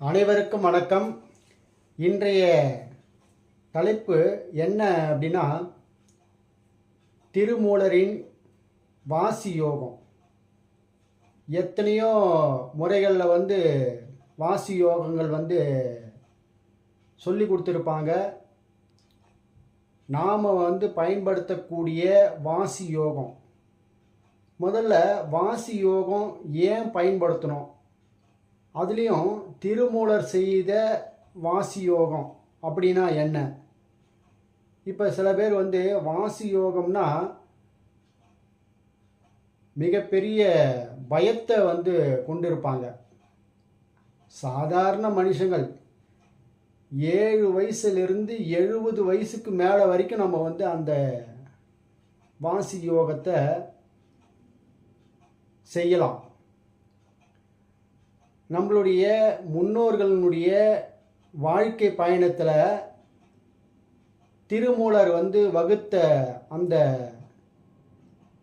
அனைவருக்கும் வணக்கம். இன்றைய தலைப்பு என்ன அப்படின்னா திருமூலரின் வாசி யோகம். எத்தனையோ முறைகளில் வந்து வாசி யோகங்கள் வந்து சொல்லி கொடுத்துருப்பாங்க. நாம் வந்து பயன்படுத்தக்கூடிய வாசி யோகம். முதல்ல வாசி யோகம் ஏன் பயன்படுத்தணும்? அதுலேயும் திருமூலர் செய்த வாசி யோகம் அப்படின்னா என்ன? இப்போ சில பேர் வந்து வாசி யோகம்னா மிகப்பெரிய பயத்தை வந்து கொண்டிருப்பாங்க. சாதாரண மனுஷங்கள் ஏழு வயசுலேருந்து எழுபது வயசுக்கு மேலே வரைக்கும் நம்ம வந்து அந்த வாசி யோகத்தை செய்யலாம். நம்மளுடைய முன்னோர்களினுடைய வாழ்க்கை பயணத்தில் திருமூலர் வந்து வகுத்த அந்த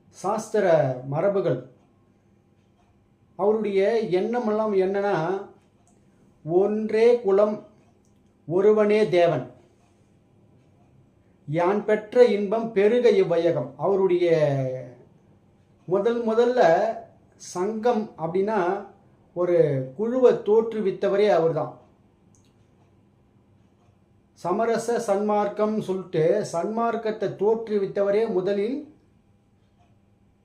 சாஸ்திர மரபுகள் அவருடைய எண்ணமெல்லாம் என்னன்னா ஒன்றே குலம் ஒருவனே தேவன். யான் பெற்ற இன்பம் பெருக இவ்வையகம். அவருடைய முதல் முதல்ல சங்கம் அப்படின்னா ஒரு குழுவை தோற்றுவித்தவரே அவர்தான். சமரச சன்மார்க்கம் சொல்லிட்டு சன்மார்க்கத்தை தோற்றுவித்தவரே முதலில்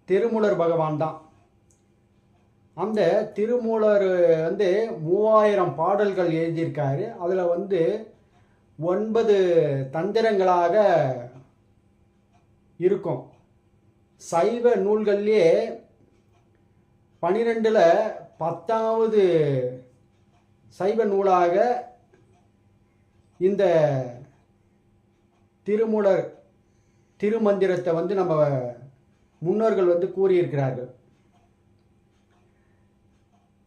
திருமூலர் பகவான் தான். அந்த திருமூலர் வந்து மூவாயிரம் பாடல்கள் எழுதியிருக்காரு. அதில் வந்து ஒன்பது தந்திரங்களாக இருக்கும். சைவ நூல்கள்லேயே பனிரெண்டில் பத்தாவது சைவ நூலாக இந்த திருமூலர் திருமந்திரத்தை வந்து நம்ம முன்னோர்கள் வந்து கூறியிருக்கிறார்கள்.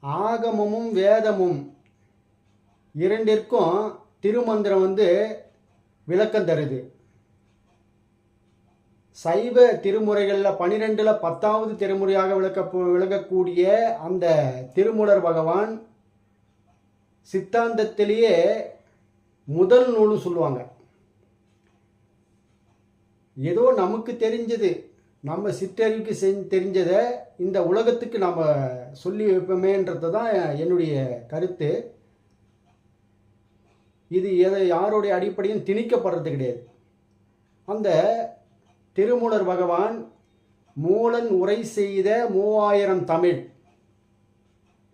ஆகமமும் வேதமும் இரண்டிற்கும் திருமந்திரம் வந்து விளக்கம் தருது. சைவ திருமுறைகளில் பனிரெண்டில் பத்தாவது திருமுறையாக விளக்க விளங்கக்கூடிய அந்த திருமுலர் பகவான் சித்தாந்தத்திலேயே முதல் நூல்னு சொல்லுவாங்க. ஏதோ நமக்கு தெரிஞ்சது நம்ம சிற்றறிவுக்கு செஞ் தெரிஞ்சதை இந்த உலகத்துக்கு நம்ம சொல்லி வைப்போமேன்றது தான் என்னுடைய கருத்து. இது எதை யாருடைய அடிப்படையும் திணிக்கப்படுறது கிடையாது. அந்த திருமூலர் பகவான் மூலன் உரை செய்த மூவாயிரம் தமிழ்.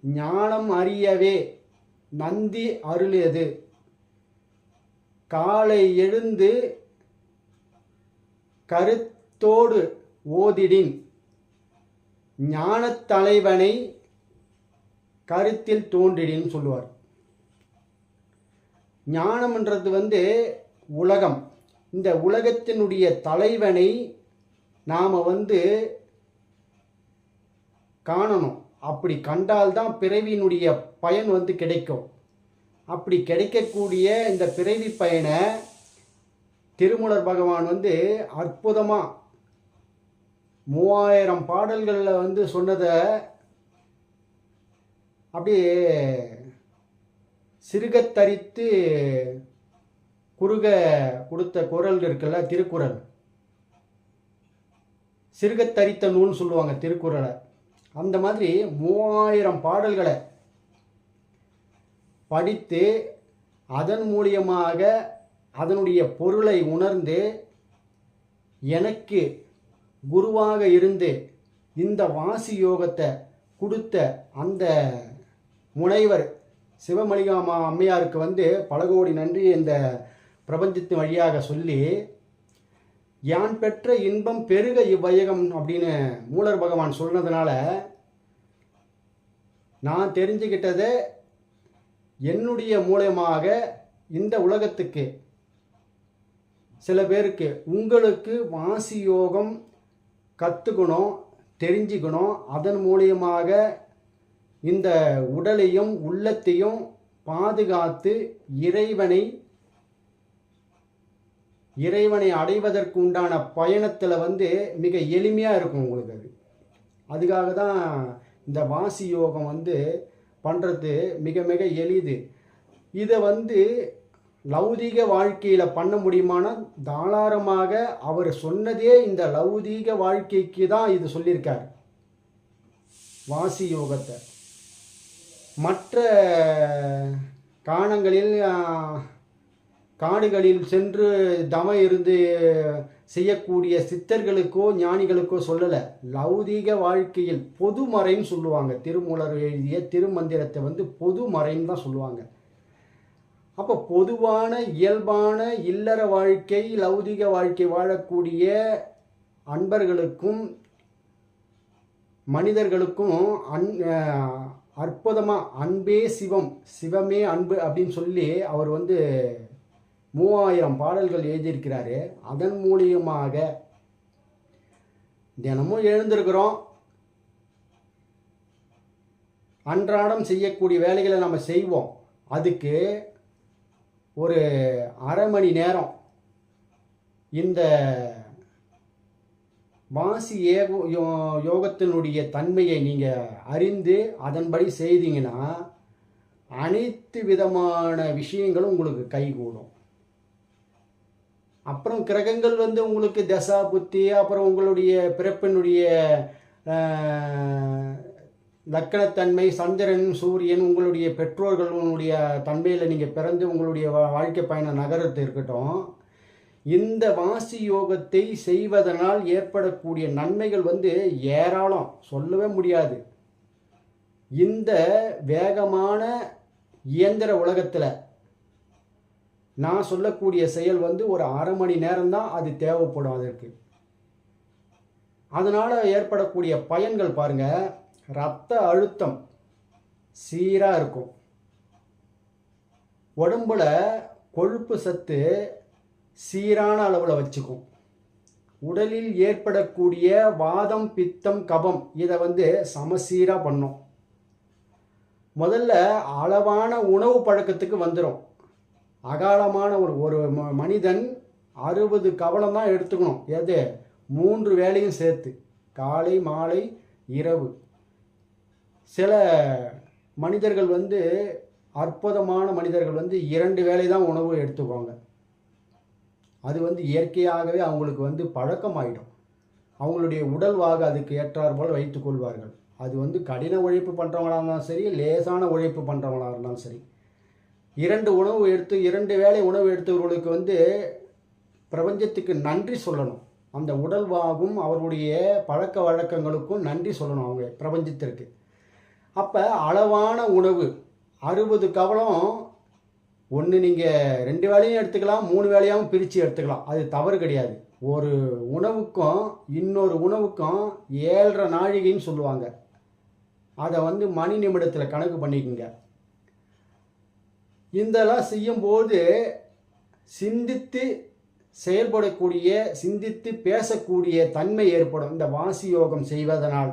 ஞானம் அறியவே நந்தி அருளியது. காலை எழுந்து கருத்தோடு ஓதிடின். ஞானத் தலைவனை கருத்தில் தோன்றிடின்னு சொல்லுவார். ஞானம்ன்றது வந்து உலகம். இந்த உலகத்தினுடைய தலைவனை நாம் வந்து காணணும். அப்படி கண்டால்தான் பிறவியினுடைய பயன் வந்து கிடைக்கும். அப்படி கிடைக்கக்கூடிய இந்த பிறவி பயனை திருமூலர் பகவான் வந்து அற்புதமாக மூவாயிரம் பாடல்களில் வந்து சொன்னதை அப்படியே சிறுகத்தரித்து குறுக கொடுத்த குரல் இருக்குல்ல திருக்குறள். சிறுகத்தரித்த நூல்னு சொல்லுவாங்க திருக்குறளை. அந்த மாதிரி மூவாயிரம் பாடல்களை படித்து அதன் மூலியமாக அதனுடைய பொருளை உணர்ந்து எனக்கு குருவாக இருந்து இந்த வாசி யோகத்தை கொடுத்த அந்த முனைவர் சிவமணிகாமா அம்மையாருக்கு வந்து பல கோடி நன்றி இந்த பிரபஞ்சத்தின் வழியாக சொல்லி யான் பெற்ற இன்பம் பெருக இவ்வையகம் அப்படின்னு மூலர் பகவான் சொன்னதுனால நான் தெரிஞ்சுக்கிட்டதை என்னுடைய மூலயமாக இந்த உலகத்துக்கு சில பேருக்கு உங்களுக்கு வாசி யோகம் கற்றுக்கணும் தெரிஞ்சுக்கணும். அதன் மூலியமாக இந்த உடலையும் உள்ளத்தையும் பாதுகாத்து இறைவனை இறைவனை அடைவதற்கு உண்டான பயணத்தில் வந்து மிக எளிமையாக இருக்கும் உங்களுக்கு அது. அதுக்காக தான் இந்த வாசி யோகம் வந்து பண்ணுறது மிக மிக எளிது. இதை வந்து லௌதீக வாழ்க்கையில் பண்ண முடியுமானா தாராளமாக அவர் சொன்னதே இந்த லௌதீக வாழ்க்கைக்கு தான் இது சொல்லியிருக்கார். வாசி யோகத்தை. மற்ற காலங்களில் காடுகளில் சென்று தம இருந்து செய்யக்கூடிய சித்தர்களுக்கோ ஞானிகளுக்கோ சொல்லலை. லௌதீக வாழ்க்கையில் பொதுமறைன்னு சொல்லுவாங்க. திருமூலர் எழுதிய திருமந்திரத்தை வந்து பொதுமறைன்னு தான் சொல்லுவாங்க. அப்போ பொதுவான இயல்பான இல்லற வாழ்க்கை லௌதிக வாழ்க்கை வாழக்கூடிய அன்பர்களுக்கும் மனிதர்களுக்கும் அன் அற்புதமாக அன்பே சிவம் சிவமே அன்பு அப்படின்னு சொல்லி அவர் வந்து மூவாயிரம் பாடல்கள் எழுதியிருக்கிறாரு. அதன் மூலியமாக தினமும் எழுந்திருக்கிறோம். அன்றாடம் செய்யக்கூடிய வேலைகளை நம்ம செய்வோம். அதுக்கு ஒரு அரை மணி நேரம் இந்த வாசி ஏக யோகத்தினுடைய தன்மையை நீங்கள் அறிந்து அதன்படி செய்தீங்கன்னா அனைத்து விதமான விஷயங்களும் உங்களுக்கு கைகூடும். அப்புறம் கிரகங்கள் வந்து உங்களுக்கு தசா புத்தி அப்புறம் உங்களுடைய பிறப்பினுடைய லக்கணத்தன்மை சந்திரன் சூரியன் உங்களுடைய பெற்றோர்கள் உங்களுடைய தன்மையில் நீங்கள் பிறந்து உங்களுடைய வா- வாழ்க்கை பயண நகரத்து இருக்கட்டும். இந்த வாசி யோகத்தை செய்வதனால் ஏற்படக்கூடிய நன்மைகள் வந்து ஏராளம். சொல்லவே முடியாது. இந்த வேகமான இயந்திர உலகத்தில் நான் சொல்லக்கூடிய செயல் வந்து ஒரு அரை மணி நேரம்தான் அது தேவைப்படும் அதற்கு. அதனால் ஏற்படக்கூடிய பயன்கள் பாருங்கள் ரத்த அழுத்தம் சீராக இருக்கும். உடம்புல கொழுப்பு சத்து சீரான அளவில் வச்சுக்கும். உடலில் ஏற்படக்கூடிய வாதம் பித்தம் கபம் இதை வந்து சமசீராக பண்ணும். முதல்ல அளவான உணவு பழக்கத்துக்கு வந்துடும் அகாலமான ஒரு ஒரு ம- மனிதன் அறுபது கவலம் தான் எடுத்துக்கணும். எது? மூன்று வேலையும் சேர்த்து. காலை மாலை இரவு. சில மனிதர்கள் வந்து அற்புதமான மனிதர்கள் வந்து இரண்டு வேலை தான் உணவு எடுத்துக்குவாங்க. அது வந்து இயற்கையாகவே அவங்களுக்கு வந்து பழக்கமாயிடும். அவங்களுடைய உடல்வாக அதுக்கு ஏற்றார் போல் அது வந்து கடின உழைப்பு பண்ணுறவங்களாக இருந்தாலும் சரி லேசான உழைப்பு பண்ணுறவங்களாக இருந்தாலும் சரி. இரண்டு உணவு எடுத்து இரண்டு வேளை உணவு எடுத்தவர்களுக்கு வந்து பிரபஞ்சத்துக்கு நன்றி சொல்லணும். அந்த உடல்வாகும் அவர்களுடைய பழக்க வழக்கங்களுக்கும் நன்றி சொல்லணும் அவங்க பிரபஞ்சத்திற்கு. அப்போ அளவான உணவு அறுபது கவலம் ஒன்று நீங்கள் ரெண்டு வேலையும் எடுத்துக்கலாம் மூணு வேலையாகவும் பிரித்து எடுத்துக்கலாம். அது தவறு கிடையாது. ஒரு உணவுக்கும் இன்னொரு உணவுக்கும் ஏழரை நாழிகைன்னு சொல்லுவாங்க. அதை வந்து மணி நிமிடத்தில் கணக்கு பண்ணிக்கோங்க. இதெல்லாம் செய்யும்போது சிந்தித்து செயல்படக்கூடிய சிந்தித்து பேசக்கூடிய தன்மை ஏற்படும். இந்த வாசி யோகம் செய்வதனால்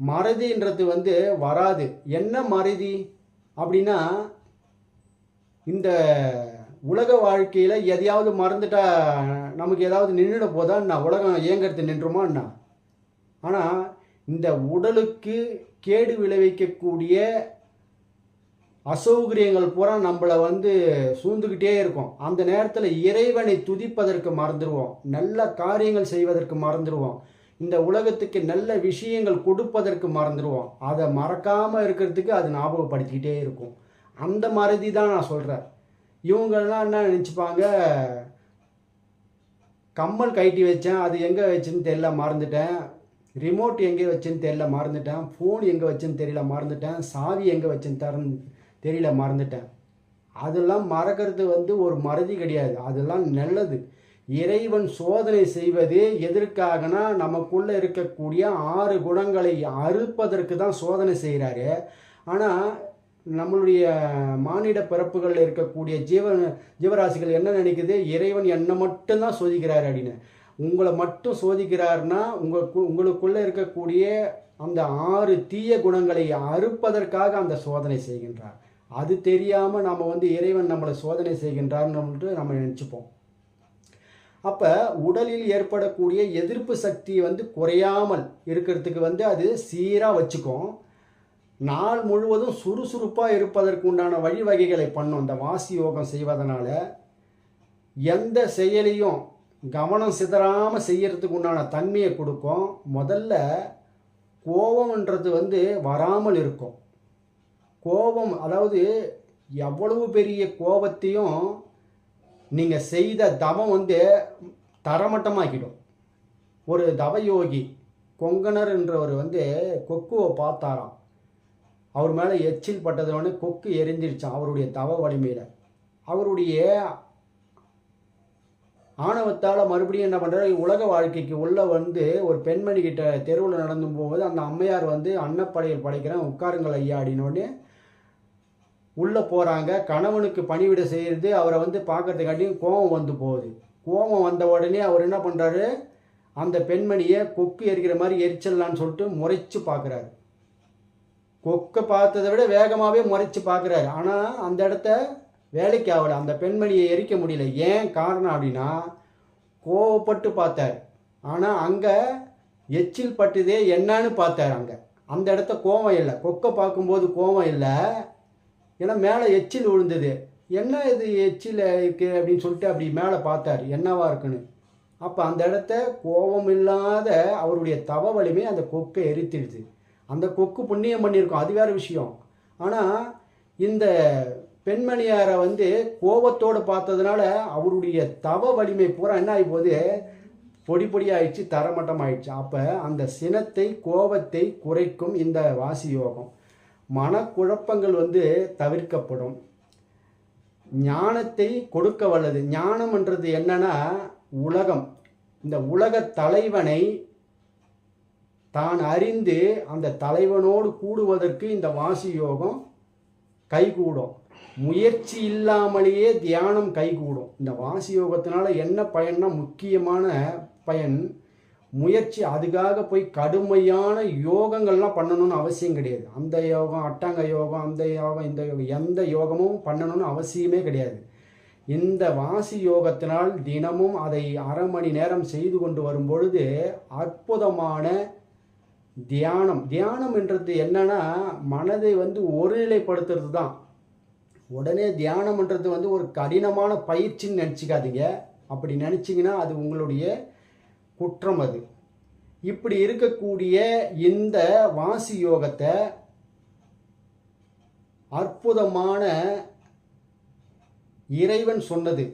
மறதின்றது வந்து வராது. என்ன மறதி? அப்படின்னா இந்த உலக வாழ்க்கையில் எதையாவது மறந்துட்டா நமக்கு ஏதாவது நின்றுட போதா நான் உலகம் இயங்கிறது நின்றுமா என்ன? ஆனால் இந்த உடலுக்கு கேடு விளைவிக்கக்கூடிய அசௌகரியங்கள் பூரா நம்மளை வந்து சூழ்ந்துக்கிட்டே இருக்கும். அந்த நேரத்தில் இறைவனை துதிப்பதற்கு மறந்துடுவோம் நல்ல காரியங்கள் செய்வதற்கு மறந்துடுவோம் இந்த உலகத்துக்கு நல்ல விஷயங்கள் கொடுப்பதற்கு மறந்துடுவோம் அதை மறக்காமல் இருக்கிறதுக்கு அது ஞாபகப்படுத்திக்கிட்டே இருக்கும். அந்த மறதி தான் நான் சொல்கிறேன் இவங்கெல்லாம் என்ன நினச்சிப்பாங்க? கம்மல் கைட்டி வச்சேன் அது எங்கே வச்சுன்னு தெரியல மறந்துட்டேன். ரிமோட் எங்கே வச்சுன்னு தெரியல மறந்துட்டேன். ஃபோன் எங்கே வச்சுன்னு தெரியல மறந்துட்டேன். சாவி எங்கே வச்சுன்னு தரேன். தெரியல மறந்துட்டேன். அதெல்லாம் மறக்கிறது வந்து ஒரு மறதி கிடையாது. அதெல்லாம் நல்லது. இறைவன் சோதனை செய்வது எதற்காகனா நமக்குள்ளே இருக்கக்கூடிய ஆறு குணங்களை அறுப்பதற்கு தான் சோதனை செய்கிறாரு ஆனால் நம்மளுடைய மானிட பிறப்புகளில் இருக்கக்கூடிய ஜீவன் ஜீவராசிகள் என்ன நினைக்குது? இறைவன் என்னை மட்டும்தான் சோதிக்கிறார் அப்படின்னு. உங்களை மட்டும் சோதிக்கிறார்னா உங்கள் உங்களுக்குள்ளே இருக்கக்கூடிய அந்த ஆறு தீய குணங்களை அறுப்பதற்காக அந்த சோதனை செய்கின்றார். அது தெரியாமல் நம்ம வந்து இறைவன் நம்மளை சோதனை செய்கின்றார்னு நம்ம நினச்சிப்போம். அப்போ உடலில் ஏற்படக்கூடிய எதிர்ப்பு சக்தி வந்து குறையாமல் இருக்கிறதுக்கு வந்து அது சீராக வச்சுக்கும். நாள் முழுவதும் சுறுசுறுப்பாக இருப்பதற்கு உண்டான வழிவகைகளை பண்ணும் இந்த வாசி யோகம் செய்வதனால எந்த செயலையும் கவனம் சிதறாமல் செய்யறதுக்கு உண்டான தன்மையை கொடுக்கும். முதல்ல கோபம்ன்றது வந்து வராமல் இருக்கும். கோபம் அதாவது எவ்வளவு பெரிய கோபத்தையும் நீங்கள் செய்த தவம் வந்து தரமட்டமாக்கிடும். ஒரு தவயோகி கொங்கணர் என்றவர் வந்து கொக்குவை பார்த்தாராம். அவர் மேலே எச்சில் பட்டதோடனே கொக்கு எரிஞ்சிருச்சான் அவருடைய தவ வலிமையில். அவருடைய ஆணவத்தால் மறுபடியும் என்ன பண்ணுறாரு உலக வாழ்க்கைக்கு உள்ளே வந்து ஒரு பெண்மணி கிட்ட தெருவில் நடந்து போகும்போது அந்த அம்மையார் வந்து அன்னப்படையில் படைக்கிறேன் உட்காருங்கள் ஐயா அப்படின்னோடனே உள்ளே போகிறாங்க கணவனுக்கு பணிவிட செய்கிறது அவரை வந்து பார்க்கறதுக்காட்டியும் கோபம் வந்து போகுது. கோபம் வந்த உடனே அவர் என்ன பண்ணுறாரு அந்த பெண்மணியை கொக்கு எரிக்கிற மாதிரி எரிச்சிடலான்னு சொல்லிட்டு முறைச்சு பார்க்குறாரு. கொக்கை பார்த்ததை விட வேகமாகவே முறைச்சு பார்க்குறாரு. ஆனால் அந்த இடத்த வேலைக்கு ஆகலை. அந்த பெண்மணியை எரிக்க முடியல. ஏன் காரணம் அப்படின்னா கோவப்பட்டு பார்த்தார். ஆனால் அங்கே எச்சில் பட்டுதே என்னன்னு பார்த்தார் அங்கே. அந்த இடத்த கோவம் இல்லை. கொக்கை பார்க்கும்போது கோவம் இல்லை. ஏன்னா மேலே எச்சில் விழுந்தது. என்ன இது எச்சில் இருக்குது அப்படின்னு சொல்லிட்டு அப்படி மேலே பார்த்தார். என்னவா இருக்குன்னு? அப்போ அந்த இடத்த கோபம் இல்லாத அவருடைய தவ வலிமை அந்த கொக்கை எரித்திடுது. அந்த கொக்கு புண்ணியம் பண்ணியிருக்கோம். அது வேறு விஷயம். ஆனால் இந்த பெண்மணியாரை வந்து கோபத்தோடு பார்த்ததுனால அவருடைய தவ வலிமை பூரா என்ன ஆகி போகுது? பொடி பொடி ஆயிடுச்சு தரமட்டம் ஆயிடுச்சு அப்போ அந்த சினத்தை கோபத்தை குறைக்கும் இந்த வாசி யோகம். மனக்குழப்பங்கள் வந்து தவிர்க்கப்படும். ஞானத்தை கொடுக்க வல்லது. ஞானம்ன்றது என்னன்னா உலகம். இந்த உலக தலைவனை தான் அறிந்து அந்த தலைவனோடு கூடுவதற்கு இந்த வாசி யோகம் கைகூடும். முயற்சி இல்லாமலேயே தியானம் கைகூடும். இந்த வாசி யோகத்தினால என்ன பயன்னா முக்கியமான பயன் முயற்சி அதுக்காக போய் கடுமையான யோகங்கள்லாம் பண்ணணும்னு அவசியம் கிடையாது. அந்த யோகம் அட்டாங்க யோகம் அந்த யோகம் இந்த யோகம் எந்த யோகமும் பண்ணணும்னு அவசியமே கிடையாது. இந்த வாசி யோகத்தினால் தினமும் அதை அரை மணி நேரம் செய்து கொண்டு வரும்பொழுது அற்புதமான தியானம். தியானம் என்றது என்னன்னா மனதை வந்து ஒருநிலைப்படுத்துறது தான் உடனே தியானம்ன்றது வந்து ஒரு கடினமான பயிற்சின்னு நினச்சிக்காதீங்க. அப்படி நினச்சிங்கன்னா அது உங்களுடைய குற்றம் அது. இப்படி இருக்கக்கூடிய இந்த வாசி யோகத்தை அற்புதமான இறைவன் சொன்னது.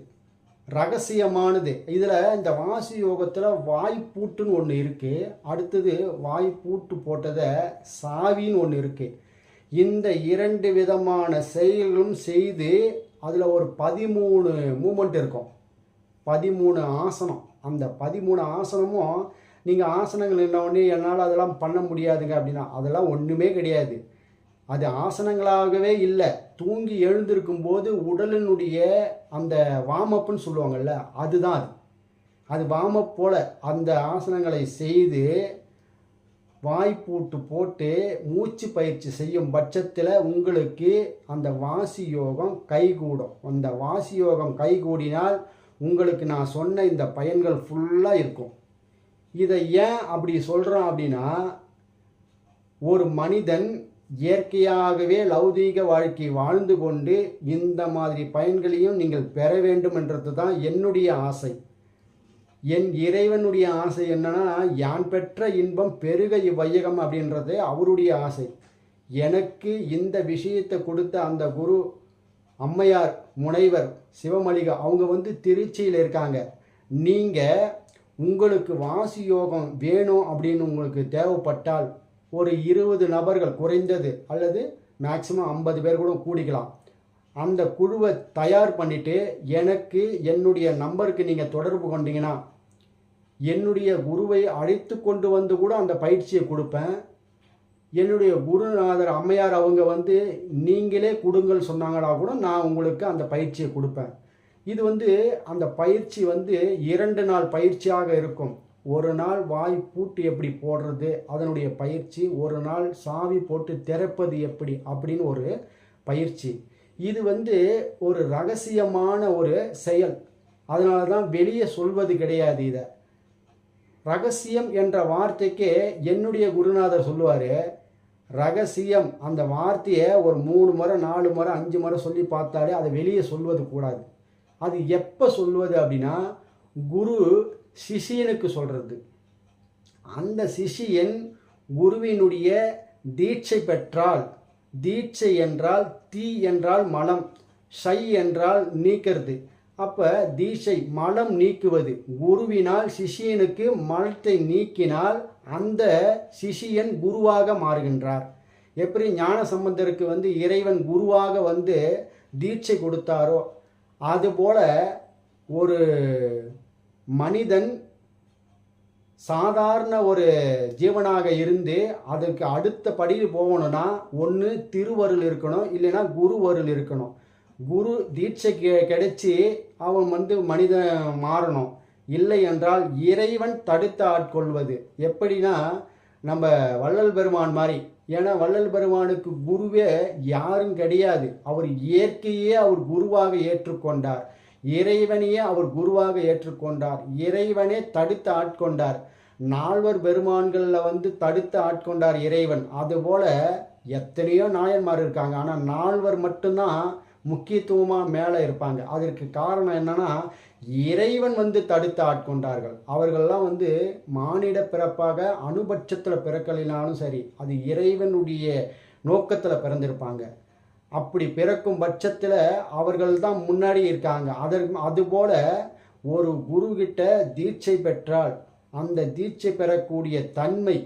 ரகசியமானது. இதில் இந்த வாசி யோகத்தில் வாய்ப்பூட்டுன்னு ஒன்று இருக்குது அடுத்தது வாய்ப்பூட்டு போட்டதை சாவின்னு ஒன்று இருக்குது இந்த இரண்டு விதமான செயல்களும் செய்து அதில் ஒரு பதிமூணு மூமெண்ட் இருக்கும். பதிமூணு ஆசனம். அந்த பதிமூணு ஆசனமும் நீங்கள் ஆசனங்கள் என்ன என்னால் அதெல்லாம் பண்ண முடியாதுங்க அப்படின்னா அதெல்லாம் ஒன்றுமே கிடையாது. அது ஆசனங்களாகவே இல்லை. தூங்கி எழுந்திருக்கும் போது உடலினுடைய அந்த வாமப்புன்னு சொல்லுவாங்கள்ல அதுதான் அது. அது வாமப் போல் அந்த ஆசனங்களை செய்து வாய்ப்பூட்டு போட்டு மூச்சு பயிற்சி செய்யும் பட்சத்தில் உங்களுக்கு அந்த வாசி யோகம் கைகூடும். அந்த வாசி யோகம் கைகூடினால் உங்களுக்கு நான் சொன்ன இந்த பயன்கள் ஃபுல்லாக இருக்கும். இதை ஏன் அப்படி சொல்கிறோம் அப்படின்னா ஒரு மனிதன் இயற்கையாகவே லௌதீக வாழ்க்கை வாழ்ந்து கொண்டு இந்த மாதிரி பயன்களையும் நீங்கள் பெற வேண்டும் என்றது தான் என்னுடைய ஆசை. என் இறைவனுடைய ஆசை என்னன்னா யான் பெற்ற இன்பம் பெருக இவ்வையகம் அப்படின்றது அவருடைய ஆசை. எனக்கு இந்த விஷயத்தை கொடுத்த அந்த குரு அம்மையார் முனைவர் சிவமளிகா அவங்க வந்து திருச்சியில் இருக்காங்க. நீங்கள் உங்களுக்கு வாசி யோகம் வேணும் அப்படின்னு உங்களுக்கு தேவைப்பட்டால் ஒரு இருபது நபர்கள் குறைந்தது அல்லது மேக்சிமம் ஐம்பது பேர் கூட கூடிக்கலாம். அந்த குழுவை தயார் பண்ணிவிட்டு எனக்கு என்னுடைய நம்பருக்கு நீங்கள் தொடர்பு கொண்டீங்கன்னா என்னுடைய குருவை அழைத்து கொண்டு வந்து கூட அந்த பயிற்சியை கொடுப்பேன். என்னுடைய குருநாதர் அம்மையார் அவங்க வந்து நீங்களே கொடுங்கள் சொன்னாங்கன்னா கூட நான் உங்களுக்கு அந்த பயிற்சியை கொடுப்பேன். இது வந்து அந்த பயிற்சி வந்து இரண்டு நாள் பயிற்சியாக இருக்கும். ஒரு நாள் வாய் பூட்டு எப்படி போடுறது அதனுடைய பயிற்சி. ஒரு நாள் சாவி போட்டு திறப்பது எப்படி அப்படின்னு ஒரு பயிற்சி. இது வந்து ஒரு ரகசியமான ஒரு செயல். அதனால தான் வெளியே சொல்வது கிடையாது இதை. ரகசியம் என்ற வார்த்தைக்கே என்னுடைய குருநாதர் சொல்லுவார் ரகசியம். அந்த வார்த்தையை ஒரு மூணு முறை நாலு முறை அஞ்சு முறை சொல்லி பார்த்தாலே அதை வெளியே சொல்வது கூடாது. அது எப்போ சொல்வது அப்படின்னா குரு சிஷியனுக்கு சொல்கிறது அந்த சிஷியன் குருவினுடைய தீட்சை பெற்றால் தீட்சை என்றால் தீ என்றால் மலம் ஷை என்றால் நீக்கிறது. அப்போ தீட்சை மலம் நீக்குவது. குருவினால் சிஷியனுக்கு மலத்தை நீக்கினால் அந்த சிஷியன் குருவாக மாறுகின்றார். எப்படி ஞான சம்பந்தருக்கு வந்து இறைவன் குருவாக வந்து தீட்சை கொடுத்தாரோ அதுபோல ஒரு மனிதன் சாதாரண ஒரு ஜீவனாக இருந்து அதுக்கு அடுத்த படியில் போகணும்னா ஒன்று திருவருள் இருக்கணும் இல்லைன்னா குருவருள் இருக்கணும். குரு தீட்சை கெ- கிடைச்சி அவன் வந்து மனிதன் மாறணும். இல்லை என்றால் இறைவன் தடுத்து ஆட்கொள்வது. எப்படின்னா நம்ம வள்ளல் பெருமான் மாதிரி. ஏன்னா வள்ளல் பெருமானுக்கு குருவே யாரும் கிடையாது. அவர் இயற்கையே அவர் குருவாக ஏற்றுக்கொண்டார். இறைவனையே அவர் குருவாக ஏற்றுக்கொண்டார். இறைவனே தடுத்து ஆட்கொண்டார். நால்வர் பெருமான்களில் வந்து தடுத்து ஆட்கொண்டார் இறைவன். அதுபோல எத்தனையோ நாயன்மார் இருக்காங்க. ஆனால் நால்வர் மட்டும்தான் முக்கியத்துவமாக மேலே இருப்பாங்க. அதற்கு காரணம் என்னன்னா இறைவன் வந்து தடுத்து ஆட்கொண்டார்கள் அவர்கள்லாம் வந்து மானிட பிறப்பாக அணுபட்சத்தில் பிறக்கலினாலும் சரி அது இறைவனுடைய நோக்கத்தில் பிறந்திருப்பாங்க. அப்படி பிறக்கும் பட்சத்தில் அவர்கள் தான் முன்னாடி இருக்காங்க. அதற்கு அதுபோல் ஒரு குருகிட்ட தீட்சை பெற்றால் அந்த தீட்சை பெறக்கூடிய தன்மை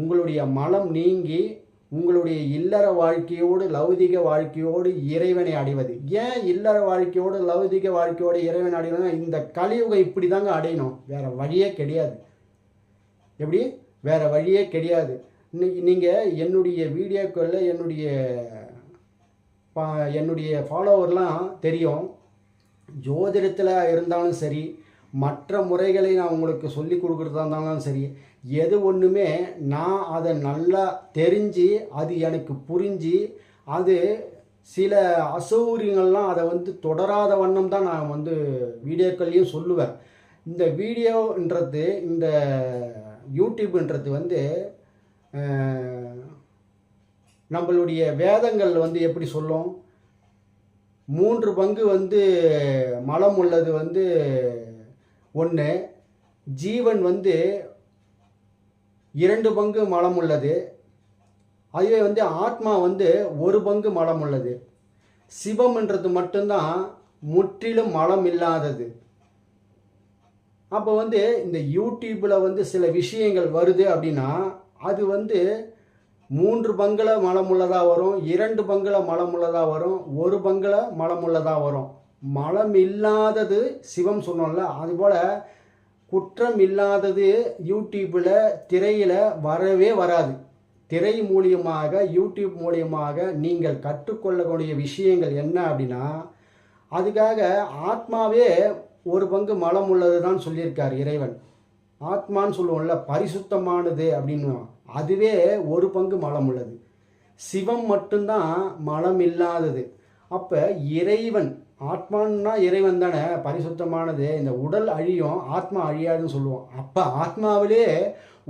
உங்களுடைய மலம் நீங்கி உங்களுடைய இல்லற வாழ்க்கையோடு லௌதிக வாழ்க்கையோடு இறைவனை அடைவது. ஏன் இல்லற வாழ்க்கையோடு லௌதிக வாழ்க்கையோடு இறைவனை அடைவதுன்னா இந்த கலியுகம் இப்படி தாங்க அடையணும். வேற வழியே கிடையாது. எப்படி? வேற வழியே கிடையாது. இன்னைக்கு நீங்கள் என்னுடைய வீடியோக்களில் என்னுடைய பா- என்னுடைய ஃபாலோவர்லாம் தெரியும். ஜோதிடத்தில் இருந்தாலும் சரி மற்ற முறைகளை நான் உங்களுக்கு சொல்லி கொடுக்குறதா இருந்தாலும் சரி எது ஒன்றுமே நான் அதை நல்லா தெரிஞ்சு அது எனக்கு புரிஞ்சு அது சில அசௌகரியங்கள்லாம் அதை வந்து தொடராத வண்ணம் தான் நான் வந்து வீடியோக்கள்லையும் சொல்லுவேன். இந்த வீடியோன்றது இந்த யூடியூப்ன்றது வந்து நம்மளுடைய வேதங்கள் வந்து எப்படி சொல்லும்? மூன்று பங்கு வந்து மலம் உள்ளது வந்து ஒன்று ஜீவன் வந்து இரண்டு பங்கு மலம் உள்ளது அதுவே வந்து ஆத்மா வந்து ஒரு பங்கு மலம் உள்ளது சிவம்ன்றது மட்டும்தான் முற்றிலும் மலம் இல்லாதது. அப்போ வந்து இந்த யூடியூப்பில் வந்து சில விஷயங்கள் வருது அப்படின்னா அது வந்து மூன்று பங்குல மலம் உள்ளதாக வரும் இரண்டு பங்குல மலம் உள்ளதாக வரும் ஒரு பங்குல மலம் உள்ளதாக வரும். மலம் இல்லாதது சிவம் சொன்னோம்ல அதுபோல் குற்றம் இல்லாதது யூடியூப்பில் திரையில் வரவே வராது. திரை மூலியமாக யூடியூப் மூலியமாக நீங்கள் கற்றுக்கொள்ளக்கூடிய விஷயங்கள் என்ன அப்படின்னா அதுக்காக ஆத்மாவே ஒரு பங்கு மலம் உள்ளது தான் சொல்லியிருக்கார் இறைவன். ஆத்மான்னு சொல்லுவோம்ல பரிசுத்தமானது அப்படின்னு. அதுவே ஒரு பங்கு மலம் உள்ளது. சிவம் மட்டும்தான் மலம் இல்லாதது. அப்போ இறைவன் ஆத்மான்னா இறைவன் தானே பரிசுத்தமானது. இந்த உடல் அழியும் ஆத்மா அழியாதுன்னு சொல்லுவோம். அப்போ ஆத்மாவிலே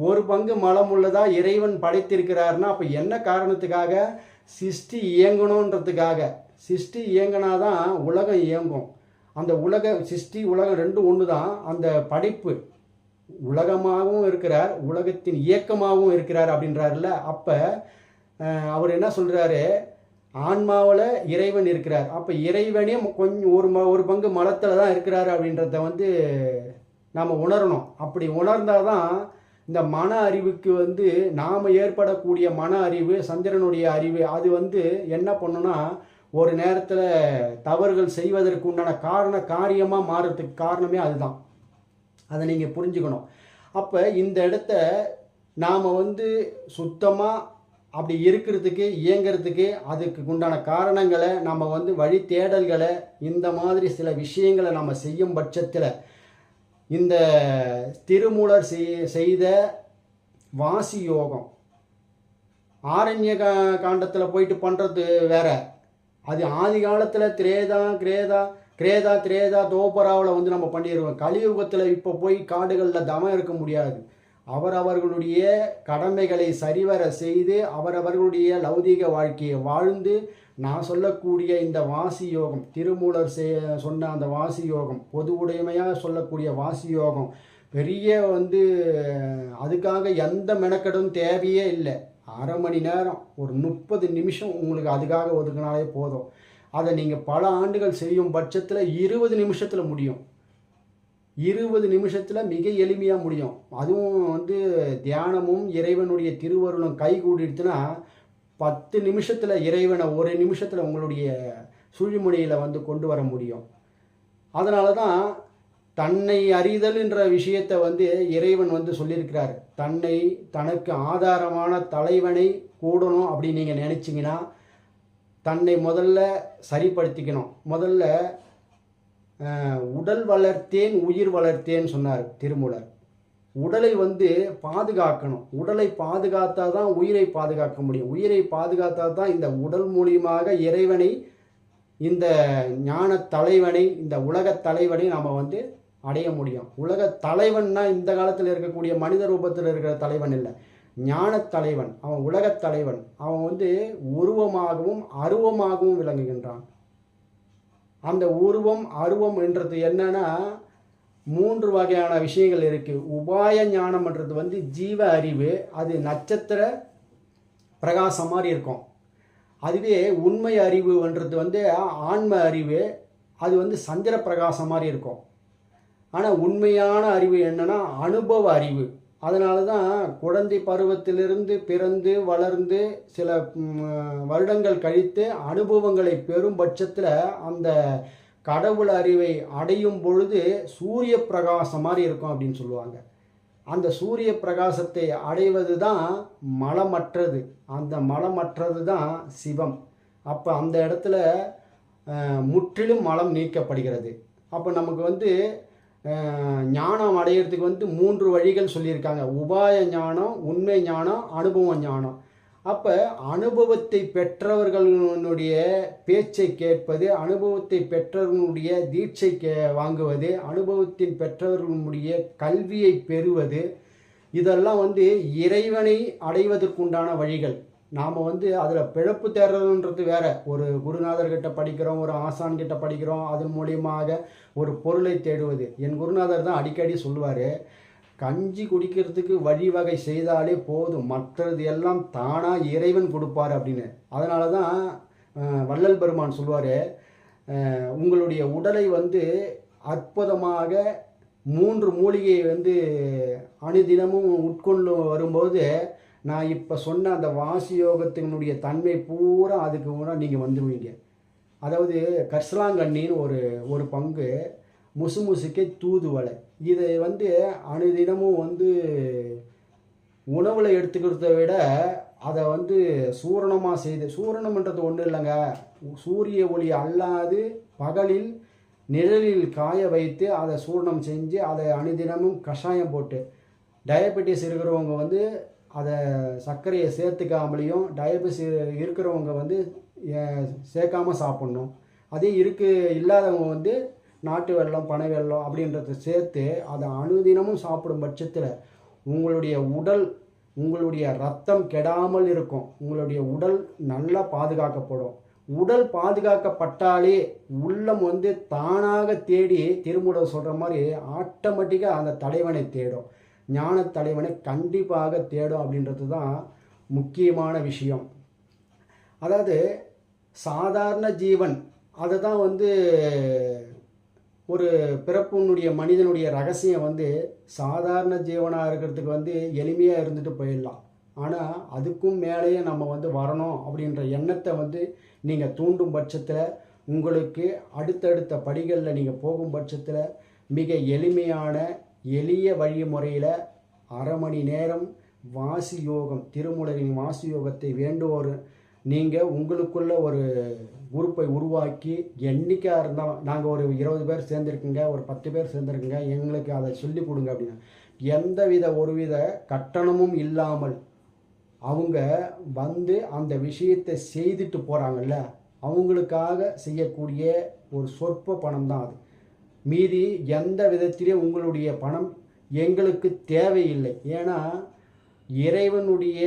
ஒரு பங்கு மலம் உள்ளதா இறைவன் படைத்திருக்கிறாருன்னா அப்போ என்ன காரணத்துக்காக? சிருஷ்டி இயங்கணுன்றதுக்காக. சிருஷ்டி இயங்கினாதான் உலகம் இயங்கும். அந்த உலக சிருஷ்டி உலகம் ரெண்டும் ஒன்று தான் அந்த படைப்பு உலகமாகவும் இருக்கிறார் உலகத்தின் இயக்கமாகவும் இருக்கிறார் அப்படின்றாருல அப்போ அவர் என்ன சொல்கிறாரு ஆன்மாவில் இறைவன் இருக்கிறார். அப்போ இறைவனே கொஞ்சம் ஒரு ம ஒரு பங்கு மலத்தில் தான் இருக்கிறார் அப்படின்றத வந்து நாம் உணரணும். அப்படி உணர்ந்தால் தான் இந்த மன அறிவுக்கு வந்து நாம் ஏற்படக்கூடிய மன அறிவு சந்திரனுடைய அறிவு அது வந்து என்ன பண்ணுன்னா ஒரு நேரத்தில் தவறுகள் செய்வதற்கு உண்டான காரண காரியமாக மாறுறதுக்கு காரணமே அதுதான். அதை நீங்கள் புரிஞ்சுக்கணும். அப்போ இந்த இடத்த நாம் வந்து சுத்தமாக அப்படி இருக்கிறதுக்கு இயங்கிறதுக்கு அதுக்கு உண்டான காரணங்களை நம்ம வந்து வழி தேடல்களை இந்த மாதிரி சில விஷயங்களை நம்ம செய்யும் பட்சத்தில் இந்த திருமூலர் செய்- செய்த வாசி யோகம் ஆரண்ய கா காண்டத்தில் போயிட்டு பண்ணுறது வேற. அது ஆதி காலத்தில் திரேதா கிரேதா கிரேதா திரேதா தோபராவில் வந்து நம்ம பண்ணிடுவோம் கலியுகத்தில் இப்போ போய் காடுகளில் தமம் இருக்க முடியாது. அவரவர்களுடைய கடமைகளை சரிவர செய்து அவரவர்களுடைய லௌதீக வாழ்க்கையை வாழ்ந்து நான் சொல்லக்கூடிய இந்த வாசி யோகம் திருமூலர் செய் சொன்ன அந்த வாசி யோகம் பொது உடைமையாக சொல்லக்கூடிய வாசி யோகம் பெரிய வந்து அதுக்காக எந்த மெனக்கெடும் தேவையே இல்லை. அரை மணி நேரம் ஒரு முப்பது நிமிஷம் உங்களுக்கு அதுக்காக ஒதுக்கினாலே போதும். அதை நீங்கள் பல ஆண்டுகள் செய்யும் பட்சத்தில் இருபது நிமிஷத்தில் முடியும். இருபது நிமிஷத்தில் மிக எளிமையாக முடியும். அதுவும் வந்து தியானமும் இறைவனுடைய திருவருளும் கை கூடிடுச்சுன்னா பத்து நிமிஷத்தில் இறைவனை ஒரு நிமிஷத்தில் உங்களுடைய சுழிமுனையில் வந்து கொண்டு வர முடியும். அதனால தான் தன்னை அறிதல் என்ற விஷயத்தை வந்து இறைவன் வந்து சொல்லியிருக்கிறார். தன்னை தனக்கு ஆதாரமான தலைவனை கூடணும் அப்படின்னு நீங்கள் நினச்சிங்கன்னா தன்னை முதல்ல சரிப்படுத்திக்கணும். முதல்ல உடல் வளர்த்தேன் உயிர் வளர்த்தேன்னு சொன்னார் திருமூலர். உடலை வந்து பாதுகாக்கணும். உடலை பாதுகாத்தா தான் உயிரை பாதுகாக்க முடியும். உயிரை பாதுகாத்தா தான் இந்த உடல் மூலியமாக இறைவனை இந்த ஞான தலைவனை இந்த உலக தலைவனை நாம் வந்து அடைய முடியும். உலக தலைவன்னா இந்த காலத்தில் இருக்கக்கூடிய மனித ரூபத்தில் இருக்கிற தலைவன் இல்லை. ஞானத் தலைவன் அவன் உலகத் தலைவன். அவன் வந்து உருவமாகவும் அருவமாகவும் விளங்குகின்றான். அந்த உருவம் அருவம் என்றது என்னன்னா மூன்று வகையான விஷயங்கள் இருக்கு. உபாய ஞானம்ன்றது வந்து ஜீவ அறிவு அது நட்சத்திர பிரகாசம் மாதிரி இருக்கும். அதுவே உண்மை அறிவுன்றது வந்து ஆன்ம அறிவு அது வந்து சந்திர பிரகாசம் மாதிரி இருக்கும். ஆனால் உண்மையான அறிவு என்னன்னா அனுபவ அறிவு. அதனால தான் குழந்தை பருவத்திலிருந்து பிறந்து வளர்ந்து சில வருடங்கள் கழித்து அனுபவங்களை பெறும் பட்சத்தில் அந்த கடவுள் அறிவை அடையும் பொழுது சூரிய பிரகாசம் மாதிரி இருக்கும் அப்படின்னு சொல்லுவாங்க. அந்த சூரிய பிரகாசத்தை அடைவது தான் மலமற்றது. அந்த மலமற்றது தான் சிவம். அப்போ அந்த இடத்துல முற்றிலும் மலம் நீக்கப்படுகிறது. அப்போ நமக்கு வந்து ஞானம் அடையிறதுக்கு வந்து மூன்று வழிகள் சொல்லியிருக்காங்க. உபாய ஞானம் உண்மை ஞானம் அனுபவ ஞானம். அப்போ அனுபவத்தை பெற்றவர்களுடைய பேச்சை கேட்பது அனுபவத்தை பெற்றவர்களுடைய தீட்சை கே வாங்குவது அனுபவத்தின் பெற்றவர்களுடைய கல்வியை பெறுவது இதெல்லாம் வந்து இறைவனை அடைவதற்குண்டான வழிகள். நாம் வந்து அதில் பிழப்பு தேடுறதுன்றது வேற. ஒரு குருநாதர்கிட்ட படிக்கிறோம் ஒரு ஆசான் கிட்ட படிக்கிறோம் அதன் மூலியமாக ஒரு பொருளை தேடுவது. என் குருநாதர் தான் அடிக்கடி சொல்லுவார் கஞ்சி குடிக்கிறதுக்கு வழிவகை செய்தாலே போதும் மற்றது எல்லாம் தானாக இறைவன் கொடுப்பார் அப்படின்னு. அதனால தான் வள்ளல் பெருமான் சொல்லுவார் உங்களுடைய உடலை வந்து அற்புதமாக மூன்று மூலிகையை வந்து அனுதினமும் உட்கொண்டு வரும்போது நான் இப்போ சொன்ன அந்த வாசி யோகத்தினுடைய தன்மை பூரா அதுக்கு பூரா நீங்கள் வந்துடுவீங்க அதாவது கர்சலாங்கண்ணின்னு ஒரு ஒரு பங்கு முசுமுசுக்கை தூதுவலை. இதை வந்து அனுதினமும் வந்து உணவில் எடுத்துக்கிறத விட அதை வந்து சூரணமாக செய்து சூரணம்ன்றது ஒன்றும் இல்லைங்க. சூரிய ஒளி அல்லாது பகலில் நிழலில் காய வைத்து அதை சூரணம் செஞ்சு அதை அனுதினமும் கஷாயம் போட்டு டயபெட்டிஸ் இருக்கிறவங்க வந்து அதை சர்க்கரையை சேர்த்துக்காமலேயும் டயபெட்டிஸ் இருக்கிறவங்க வந்து சேர்க்காமல் சாப்பிட்ணும். அதே இருக்கு இல்லாதவங்க வந்து நாட்டு வெள்ளம் பனை வெள்ளம் அப்படின்றத சேர்த்து அதை அணுதினமும் சாப்பிடும் பட்சத்தில் உங்களுடைய உடல் உங்களுடைய ரத்தம் கெடாமல் இருக்கும். உங்களுடைய உடல் நல்லா பாதுகாக்கப்படும். உடல் பாதுகாக்கப்பட்டாலே உள்ளம் வந்து தானாக தேடி திருமுடம் சொல்கிற மாதிரி ஆட்டோமேட்டிக்காக அந்த தலைவனை தேடும். ஞான தலைவனை கண்டிப்பாக தேடும் அப்படின்றது தான் முக்கியமான விஷயம். அதாவது சாதாரண ஜீவன் அதை தான் வந்து ஒரு பிறப்புனுடைய மனிதனுடைய ரகசியம் வந்து சாதாரண ஜீவனாக இருக்கிறதுக்கு வந்து எளிமையாக இருந்துட்டு போயிடலாம். ஆனால் அதுக்கும் மேலேயே நம்ம வந்து வரணும் அப்படின்ற எண்ணத்தை வந்து நீங்கள் தூண்டும் பட்சத்தில் உங்களுக்கு அடுத்தடுத்த படிகளில் நீங்கள் போகும் பட்சத்தில் மிக எளிமையான எளிய வழிமுறையில் அரை மணி நேரம் வாசி யோகம் திருமுலரின் வாசி யோகத்தை வேண்டுவோர். நீங்கள் உங்களுக்குள்ள ஒரு குரூப்பை உருவாக்கி எண்ணிக்கையாக இருந்தால் நாங்கள் ஒரு இருபது பேர் சேர்ந்துருக்குங்க ஒரு பத்து பேர் சேர்ந்துருக்குங்க எங்களுக்கு அதை சொல்லி கொடுங்க அப்படின்னா எந்த வித ஒரு ஒருவித கட்டணமும் இல்லாமல் அவங்க வந்து அந்த விஷயத்தை செய்துட்டு போகிறாங்கல்ல அவங்களுக்காக செய்யக்கூடிய ஒரு சொற்ப பணம் தான் அது. மீதி எந்த விதத்திலே உங்களுடைய பணம் எங்களுக்கு தேவையில்லை. ஏன்னா இறைவனுடைய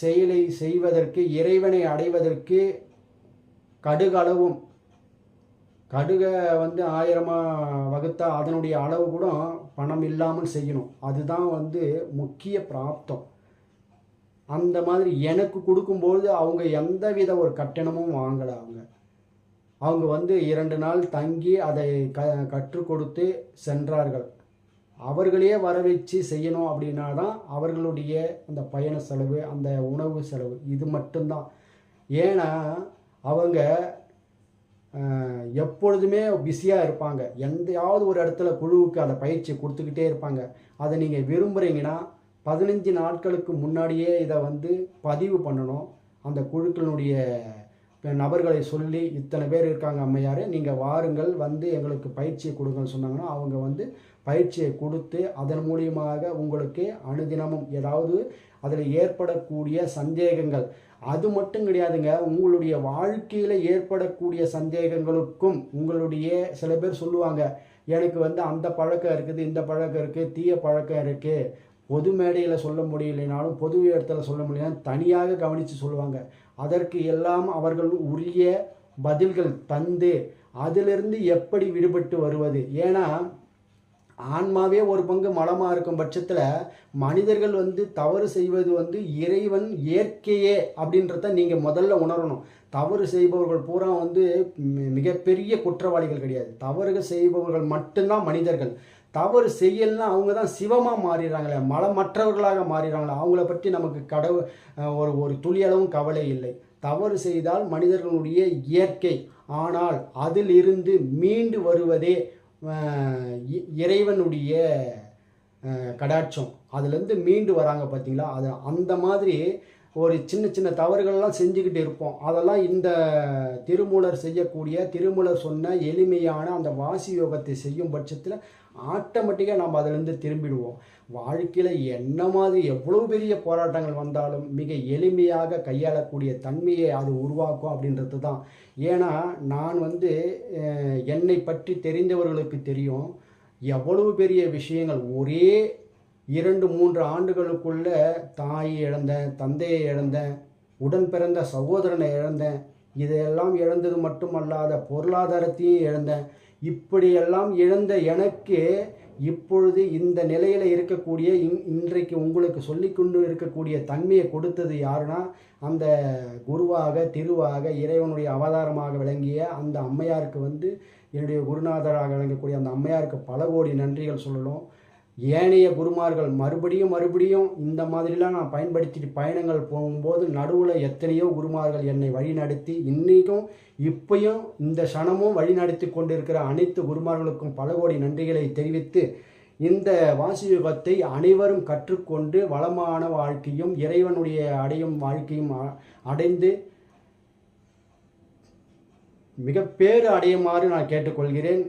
செயலை செய்வதற்கு இறைவனை அடைவதற்கு கடுகளவும் கடுகை வந்து ஆயிரமாக வகுத்தா அதனுடைய அளவு கூட பணம் இல்லாமல் செய்யணும். அதுதான் வந்து முக்கிய பிராப்தம். அந்த மாதிரி எனக்கு கொடுக்கும்போது அவங்க எந்தவித ஒரு கட்டணமும் வாங்கலை அவங்க. அவங்க வந்து இரண்டு நாள் தங்கி அதை க கற்றுக் கொடுத்து சென்றார்கள். அவர்களே வர வச்சு செய்யணும் அப்படின்னா தான் அவர்களுடைய அந்த பயண செலவு அந்த உணவு செலவு. இது மட்டும்தான். ஏன்னா அவங்க எப்பொழுதுமே பிஸியாக இருப்பாங்க. எந்தையாவது ஒரு இடத்துல குழுவுக்கு அந்த பயிற்சி கொடுத்துக்கிட்டே இருப்பாங்க. அதை நீங்கள் விரும்புகிறீங்கன்னா பதினஞ்சு நாட்களுக்கு முன்னாடியே இதை வந்து பதிவு பண்ணணும். அந்த குழுக்களினுடைய நபர்களை சொல்லி இத்தனை பேர் இருக்காங்க அம்மையார் நீங்கள் வாருங்கள் வந்து எங்களுக்கு பயிற்சியை கொடுங்கன்னு சொன்னாங்கன்னா அவங்க வந்து பயிற்சியை கொடுத்து அதன் மூலியமாக உங்களுக்கு அனுதினமும் ஏதாவது அதில் ஏற்படக்கூடிய சந்தேகங்கள். அது மட்டும் கிடையாதுங்க உங்களுடைய வாழ்க்கையில் ஏற்படக்கூடிய சந்தேகங்களுக்கும் உங்களுடைய சில பேர் சொல்லுவாங்க எனக்கு வந்து அந்த பழக்கம் இருக்குது இந்த பழக்கம் இருக்குது தீய பழக்கம் இருக்குது பொது மேடையில் சொல்ல முடியலைனாலும் பொது இடத்துல சொல்ல முடியலன்னா தனியாக கவனித்து சொல்லுவாங்க. அதற்கு எல்லாம் அவர்கள் உரிய பதில்கள் தந்து அதிலிருந்து எப்படி விடுபட்டு வருவது? ஏன்னா ஆன்மாவே ஒரு பங்கு மலமாக இருக்கும் பட்சத்தில் மனிதர்கள் வந்து தவறு செய்வது வந்து இறைவன் இயற்கையே அப்படின்றத நீங்கள் முதல்ல உணரணும். தவறு செய்பவர்கள் பூரா வந்து மிகப்பெரிய குற்றவாளிகள் கிடையாது. தவறுகள் செய்பவர்கள் மட்டும்தான் மனிதர்கள். தவறு செய்யலைன்னா அவங்க தான் சிவமாக மாறிடுறாங்களே மலமற்றவர்களாக மாறிடுறாங்களே அவங்கள பற்றி நமக்கு கடவு ஒரு ஒரு துளியளவும் கவலை இல்லை. தவறு செய்தால் மனிதர்களுடைய இயற்கை ஆனால் அதிலிருந்து மீண்டு வருவதே இ- இறைவனுடைய கடாட்சம். அதுலேருந்து மீண்டு வராங்க பார்த்தீங்களா? அது அந்த மாதிரி ஒரு சின்ன சின்ன தவறுகள்லாம் செஞ்சுக்கிட்டு இருப்போம். அதெல்லாம் இந்த திருமூலர் செய்யக்கூடிய திருமூலர் சொன்ன எளிமையான அந்த வாசி யோகத்தை செய்யும் பட்சத்தில் ஆட்டோமேட்டிக்காக நம்ம அதிலேருந்து திரும்பிடுவோம். வாழ்க்கையில் என்ன மாதிரி எவ்வளோ பெரிய போராட்டங்கள் வந்தாலும் மிக எளிமையாக கையாளக்கூடிய தன்மையை அது உருவாக்கும் அப்படின்றது தான். ஏன்னா நான் வந்து என்னை பற்றி தெரிந்தவர்களுக்கு தெரியும். எவ்வளவு பெரிய விஷயங்கள். ஒரே இரண்டு மூன்று ஆண்டுகளுக்குள்ள தாயை இழந்தேன் தந்தையை இழந்தேன் உடன் பிறந்த சகோதரனை இழந்தேன் இதையெல்லாம் இழந்தது மட்டுமல்லாத பொருளாதாரத்தையும் இழந்தேன். இப்படியெல்லாம் இழந்த எனக்கு இப்பொழுது இந்த நிலையில் இருக்கக்கூடிய இன் இன்றைக்கு உங்களுக்கு சொல்லி கொண்டு இருக்கக்கூடிய தன்மையை கொடுத்தது யாருன்னா அந்த குருவாக திருவாக இறைவனுடைய அவதாரமாக விளங்கிய அந்த அம்மையாருக்கு வந்து என்னுடைய குருநாதராக விளங்கக்கூடிய அந்த அம்மையாருக்கு பல கோடி நன்றிகள் சொல்லணும். ஏனைய குருமார்கள் மறுபடியும் மறுபடியும் இந்த மாதிரிலாம் நான் பயன்படுத்திட்டு பயணங்கள் போகும்போது நடுவில் எத்தனையோ குருமார்கள் என்னை வழிநடத்தி இன்றைக்கும் இப்பையும் இந்த க்ஷணமும் வழிநடத்தி கொண்டிருக்கிற அனைத்து குருமார்களுக்கும் பல கோடி நன்றிகளை தெரிவித்து இந்த வாசியுகத்தை அனைவரும் கற்றுக்கொண்டு வளமான வாழ்க்கையும் இறைவனுடைய அடையும் வாழ்க்கையும் அ- அடைந்து மிக பேறு அடையுமாறு நான் கேட்டுக்கொள்கிறேன்.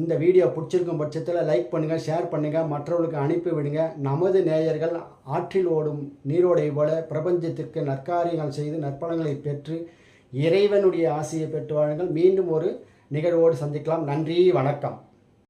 இந்த வீடியோ பிடிச்சிருக்கும் பட்சத்தில் லைக் பண்ணுங்கள் ஷேர் பண்ணுங்கள் மற்றவர்களுக்கு அனுப்பி விடுங்க. நமது நேயர்கள் ஆற்றில் ஓடும் நீரோடை போல பிரபஞ்சத்திற்கு நற்காரியங்கள் செய்து நற்பலங்களை பெற்று இறைவனுடைய ஆசையை பெற்று வாழுங்கள். மீண்டும் ஒரு நிகழ்வோடு சந்திக்கலாம். நன்றி வணக்கம்.